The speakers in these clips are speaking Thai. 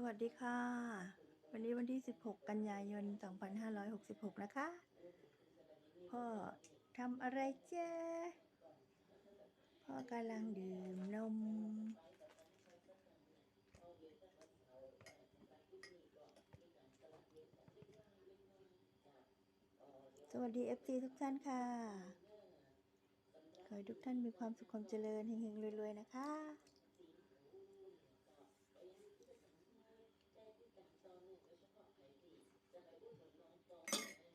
สวัสดีค่ะ วันนี้วันที่ 16 กันยายน 2566 นะคะ พ่อทำอะไรเจ้พ่อกำลังดื่มนม สวัสดี FC ทุกท่านค่ะ ขอให้ทุกท่านมีความสุขความเจริญเฮงๆรวยๆ นะคะ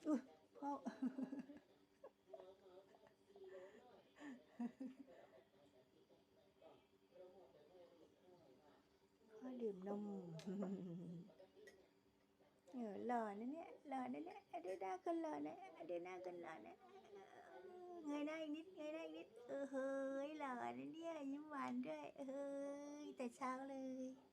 อุ๊ยพ่อพ่อดื่มนมเออหล่อนะเนี่ยหล่อนะเนี่ยดูหน้ากันหล่อนะดูหน้ากันหล่อนะเงยหน้าอีกนิดเงยหน้าอีกนิดเออเฮ้ยหล่อนะเนี่ยยิ้มหวานด้วยเฮ้ยแต่เช้าเลย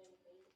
ค